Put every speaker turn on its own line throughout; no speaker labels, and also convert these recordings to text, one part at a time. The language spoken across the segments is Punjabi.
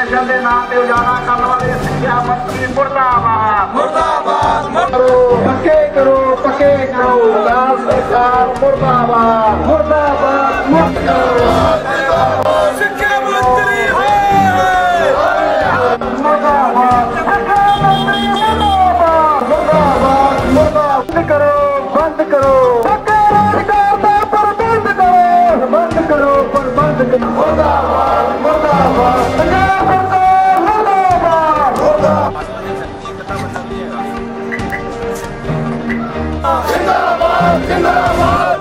ਐਜੂਕੇਸ਼ਨ ਦੇ ਨਾਮ ਤੇ ਉਜਾੜਾ ਕਰਨ ਵਾਲੇ ਸਿੱਖਿਆ ਮੰਤਰੀ ਮੁਰਦਾਬਾਦ।
ਮੁਰਦਾਬਾਦ
ਕਰੋ ਪੱਕੇ ਕਰੋ ਪੱਕੇ ਕਰੋ। ਲਾਲ ਸਰਕਾਰ ਮੁਰਦਾਬਾਦ। ਮੁਰਦਾਬਾਦ ਮੁਰਦਾਬਾਦ।
ਸਿੱਖਿਆ ਮੰਤਰੀ ਹੋਏ।
ਮੁਰਦਾਬਾਦ। ਸਰਕਾਰ ਮੰਤਰੀ ਮੁਰਦਾਬਾਦ। ਮੁਰਦਾਬਾਦ ਮੁਰਦਾਬਾਦ। ਬੰਦ ਕਰੋ ਬੰਦ ਕਰੋ। ਰੋਜ਼ਗਾਰ ਦਾ ਪ੍ਰਬੰਧ ਕਰੋ। ਬੰਦ ਕਰੋ ਪ੍ਰਬੰਧ ਕਰੋ। ਮੁਰਦਾਬਾਦ
ਉਹ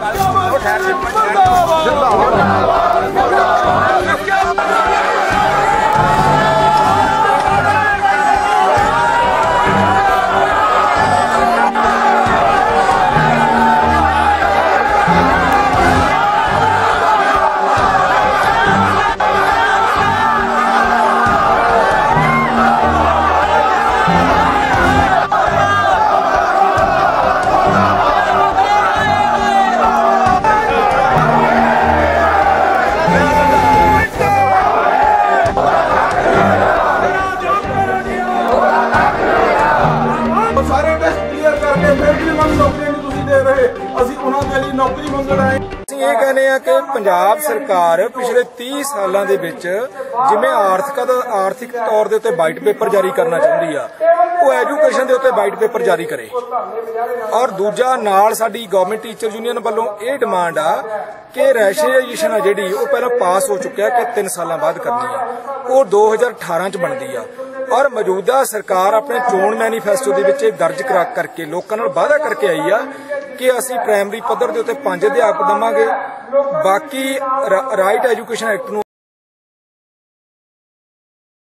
ਫਿਰ ਨੌਕਰੀ ਨਹੀਂ ਤੁਸੀਂ ਦੇ ਰਹੇ, ਅਸੀਂ ਉਹਨਾਂ ਦੇ ਲਈ ਨੌਕਰੀ ਮੰਗਣ ਆਏ। ਅਸੀਂ ਇਹ ਕਹਿੰਦੇ ਆ ਕਿ ਪੰਜਾਬ ਸਰਕਾਰ ਪਿਛਲੇ 30 ਸਾਲਾਂ ਦੇ ਵਿੱਚ ਜਿਵੇਂ ਆਰਥਿਕ ਆਰਥਿਕ ਤੌਰ ਦੇ ਉੱਤੇ ਵਾਈਟ ਪੇਪਰ ਜਾਰੀ ਕਰਨਾ ਚਾਹੁੰਦੀ ਆ, ਉਹ ਐਜੂਕੇਸ਼ਨ ਦੇ ਉੱਤੇ ਵਾਈਟ ਪੇਪਰ ਜਾਰੀ ਕਰੇ। ਔਰ ਦੂਜਾ ਨਾਲ ਸਾਡੀ ਗਵਰਨਮੈਂਟ ਟੀਚਰ ਯੂਨੀਅਨ ਵੱਲੋਂ ਇਹ ਡਿਮਾਂਡ ਆ ਕਿ ਰੈਸ਼ਨਲਾਈਜੇਸ਼ਨ ਆ ਜਿਹੜੀ, ਉਹ ਪਹਿਲਾਂ ਪਾਸ ਹੋ ਚੁੱਕਿਆ ਕਿ 3 ਸਾਲਾਂ ਬਾਅਦ ਕਰਨੀ ਆ। ਉਹ 2018 ਚ ਬਣਦੀ ਆ। ਔਰ ਮੌਜੂਦਾ ਸਰਕਾਰ ਆਪਣੇ ਚੋਣ ਮੈਨੀਫੈਸਟੋ ਦੇ ਵਿੱਚ ਇਹ ਦਰਜ ਕਰਾ ਕਰਕੇ ਲੋਕਾਂ ਨਾਲ ਵਾਅਦਾ ਕਰਕੇ ਆਈ ਆ ਕਿ ਅਸੀਂ ਪ੍ਰਾਇਮਰੀ ਪੱਧਰ ਦੇ ਉੱਤੇ ਪੰਜ ਅਧਿਆਪਕ ਦਵਾਂਗੇ। ਬਾਕੀ ਰਾਈਟ ਐਜੂਕੇਸ਼ਨ ਐਕਟ ਨੂੰ